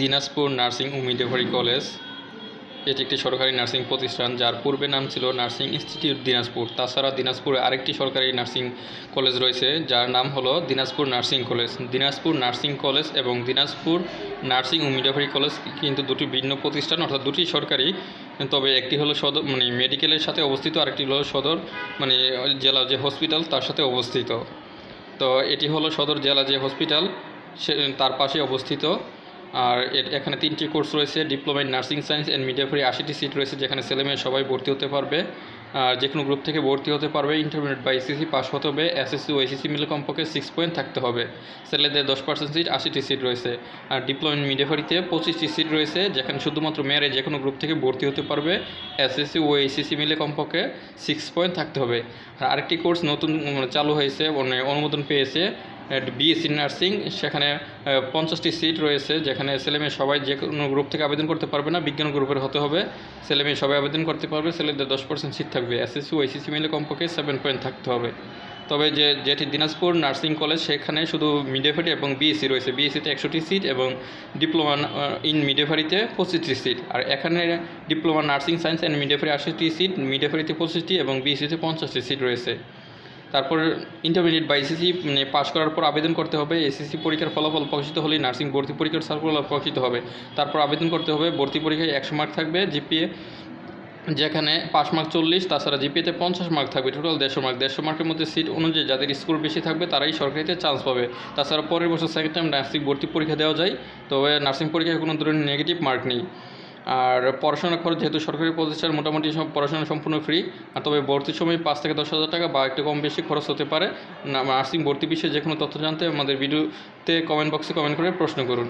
Dinajpur nursing ও midwifery college. এটি একটি সরকারি নার্সিং প্রতিষ্ঠান, যার পূর্বে নাম ছিল নার্সিং ইনস্টিটিউট দিনাজপুর। তাছাড়া দিনাজপুরে আরেকটি সরকারি নার্সিং কলেজ রয়েছে, যার নাম হলো Dinajpur nursing college. Dinajpur nursing college এবং দিনাজপুর নার্সিং ও মিডওয়াইফারি কলেজ কিন্তু দুটি ভিন্ন প্রতিষ্ঠান, অর্থাৎ দুটি সরকারি। তবে একটি হলো সদর মানে মেডিকেলের সাথে অবস্থিত, আরেকটি হলো সদর মানে জেলা যে হসপিটাল, তার সাথে অবস্থিত। তো এটি হলো সদর জেলা যে হসপিটাল, সে, তার পাশে অবস্থিত। আর এখানে তিনটি কোর্স রয়েছে, diploma in nursing science and media midwifery আশিটি সিট রয়েছে যেখানে ছেলেমেয়ে সবাই ভর্তি হতে পারবে। আর যে কোনো গ্রুপ থেকে ভর্তি হতে পারবে ইন্টারমিডিয়েট বা এসএসসি পাস হতে হবে। এসএসসি ও এসএসসি মিলে কমপক্ষে সিক্স পয়েন্ট থাকতে হবে। ছেলেদের দশ পার্সেন্ট সিট আশিটি সিট রয়েছে। আর ডিপ্লোমা ইন মিডিয়াফারিতে পঁচিশটি সিট রয়েছে, যেখানে শুধুমাত্র মেয়েরা যে কোনো গ্রুপ থেকে ভর্তি হতে পারবে। এসএসসি ও এইচএসসি মিলে কমপক্ষে সিক্স পয়েন্ট থাকতে হবে। আর আরেকটি কোর্স নতুন মানে চালু হয়েছে মানে অনুমোদন পেয়েছে বিএসসি নার্সিং সেখানে পঞ্চাশটি সিট রয়েছে, যেখানে ছেলেমেয়ে সবাই যে কোনো গ্রুপ থেকে আবেদন করতে পারবে না, বিজ্ঞান গ্রুপের হতে হবে। ছেলেমেয়ে সবাই আবেদন করতে পারবে, ছেলেদের দশ পার্সেন্ট সিট থাকবে। এসএসসি ও এইচএসসি মিলে কমপক্ষে সেভেন পয়েন্ট থাকতে হবে। তবে যে, যেটি দিনাজপুর নার্সিং কলেজ সেখানে শুধু মিডিয়াফারি এবং বিএসসি রয়েছে। বিএসসিতে একশোটি সিট এবং ডিপ্লোমা ইন মিডিয়াফারিতে পঁচিশটি সিট আর এখানে diploma nursing science and midwifery আশিটি সিট মিডিয়াফারিতে পঁচিশটি এবং বিএসসিতে পঞ্চাশটি সিট রয়েছে। তারপর ইন্টারমিডিয়েট বা এসএসসি পাশ করার পর আবেদন করতে হবে। এসএসসি পরীক্ষার ফলাফল প্রকাশিত হলেই নার্সিং ভর্তি পরীক্ষার সার্কুলার প্রকাশিত হবে। তারপর আবেদন করতে হবে। ভর্তি পরীক্ষায় একশো মার্ক থাকবে জিপিএ যেখানে পাঁচ মার্ক চল্লিশ, তাছাড়া জিপিএতে পঞ্চাশ মার্ক থাকবে টোটাল দেড়শো মার্ক দেড়শো মার্কের মধ্যে সিট অনুযায়ী যাদের স্কোর বেশি থাকবে, তারাই সরকারিতে চান্স পাবে। তাছাড়া পরের বছর সেকেন্ড টাইম নার্সিং ভর্তি পরীক্ষা দেওয়া যায়, তবে নার্সিং পরীক্ষায় কোনো ধরনের নেগেটিভ মার্ক নেই। আর পড়াশোনার খরচ যেহেতু সরকারি প্রতিষ্ঠান, মোটামুটি সব পড়াশোনা সম্পূর্ণ ফ্রি আর তবে ভর্তির সময় পাঁচ থেকে দশ হাজার টাকা বা একটু কম বেশি খরচ হতে পারে। নার্সিং ভর্তি বিষয়ে যে কোনো তথ্য জানতে আমাদের ভিডিওতে কমেন্ট বক্সে কমেন্ট করে প্রশ্ন করুন।